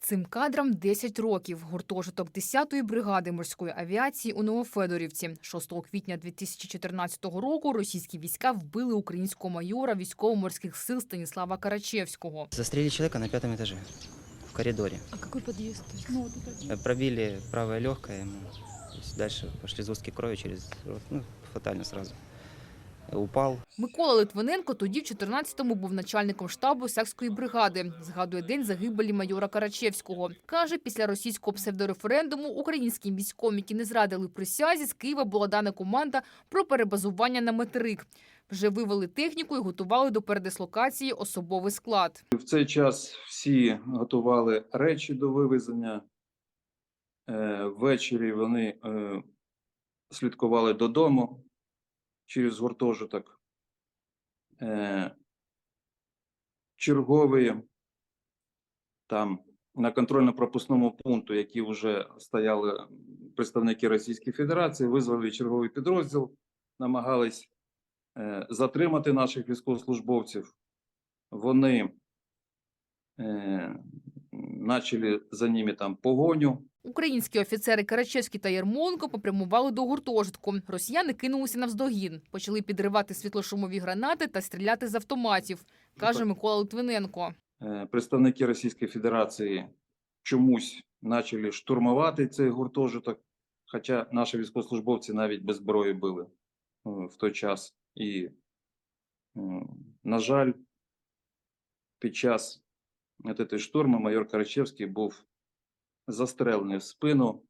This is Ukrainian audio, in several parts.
Цим кадрам 10 років. Гуртожиток 10-ї бригади морської авіації у Новофедорівці. 6 квітня 2014 року російські війська вбили українського майора військово-морських сил Станіслава Карачевського. Застрелили человека на пятом этаже, в коридоре. А какой подъезд? То есть, ну, вот это... Э, Пробили правое легкое ему. То есть дальше пошли сгустки крови через рот. Ну, фатально сразу. Упал. Микола Литвиненко тоді в 14-му був начальником штабу Сакської бригади. Згадує день загибелі майора Карачевського. Каже, після російського псевдореферендуму українським військовим, які не зрадили присязі, з Києва була дана команда про перебазування на материк. Вже вивели техніку і готували до передислокації особовий склад. В цей час всі готували речі до вивезення. Е, Ввечері вони е, слідкували додому через гуртожиток. Е, Чергові там на контрольно-пропускному пункту, які вже стояли представники Російської Федерації, визвали черговий підрозділ, намагались е, затримати наших військовослужбовців. Вони е, начали за ними там погоню. Українські офіцери Карачевський та Ярмонко попрямували до гуртожитку. Росіяни кинулися навздогін, почали підривати світлошумові гранати та стріляти з автоматів, каже Микола Литвиненко. Е, Представники Російської Федерації чомусь почали штурмувати цей гуртожиток, хоча наші військовослужбовці навіть без зброї були е, в той час. І, на жаль, під час цієї шторми майор Карачевський був застрелений в спину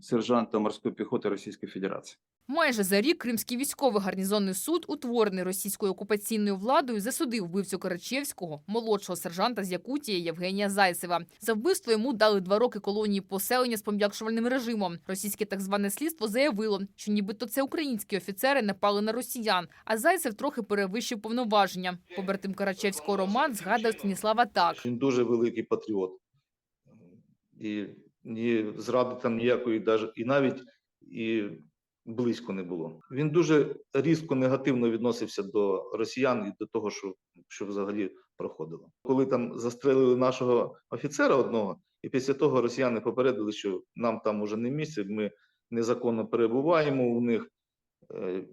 сержанта морської піхоти Російської Федерації. Майже за рік Кримський військовий гарнізонний суд, утворений російською окупаційною владою, засудив вбивцю Карачевського, молодшого сержанта з Якутії Євгенія Зайцева. За вбивство йому дали два роки колонії поселення з пом'якшувальним режимом. Російське так зване слідство заявило, що нібито це українські офіцери напали на росіян, а Зайцев трохи перевищив повноваження. Побратим Карачевського Роман згадує Станіслава так. Він дуже великий патріот. І ні зради там ніякої, і навіть і близько не було. Він дуже різко негативно відносився до росіян і до того, що, що взагалі проходило. Коли там застрелили нашого офіцера одного, і після того росіяни попередили, що нам там уже не місце, ми незаконно перебуваємо у них е,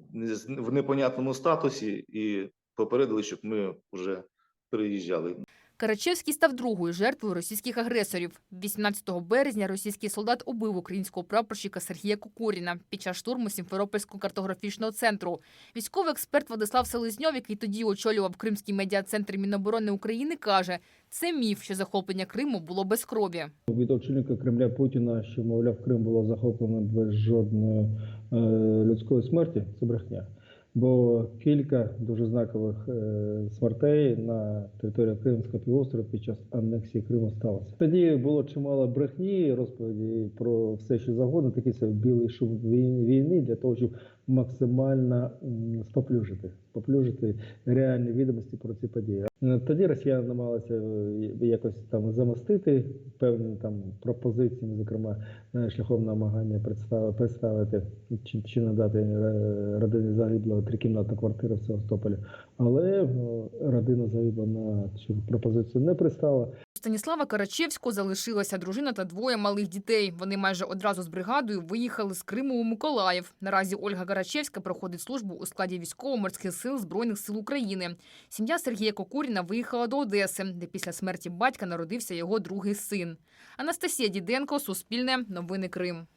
в непонятному статусі, і попередили, щоб ми вже переїжджали. Карачевський став другою жертвою російських агресорів. 18 березня російський солдат убив українського прапорщика Сергія Кукуріна під час штурму Сімферопольського картографічного центру. Військовий експерт Владислав Селезньов, який тоді очолював Кримський медіа-центр Міноборони України, каже, це міф, що захоплення Криму було без крові. Від очільника Кремля Путіна, що мовляв, Крим було захоплено без жодної е, людської смерті, це брехня. Бо кілька дуже знакових е, смертей на території Кримського півострова під час анексії Криму сталося. Тоді було чимало брехні, розповіді про все, що загодно, такий це білий шум вій- війни для того, щоб максимально споплюжити, споплюжити реальні відомості про ці події. Е, Тоді росіяни намагалися е, якось там замостити певні там пропозиції, зокрема е, шляхом намагання представити, чи, чи надати родині загиблого трикімнатну квартиру в Севастополі. Але родина загибла на цю пропозицію не пристала. Станіслава Карачевського залишилася дружина та двоє малих дітей. Вони майже одразу з бригадою виїхали з Криму у Миколаїв. Наразі Ольга Карачевська проходить службу у складі військово-морських сил Збройних сил України. Сім'я Сергія Кокуріна виїхала до Одеси, де після смерті батька народився його другий син. Анастасія Діденко, Суспільне, Новини Крим.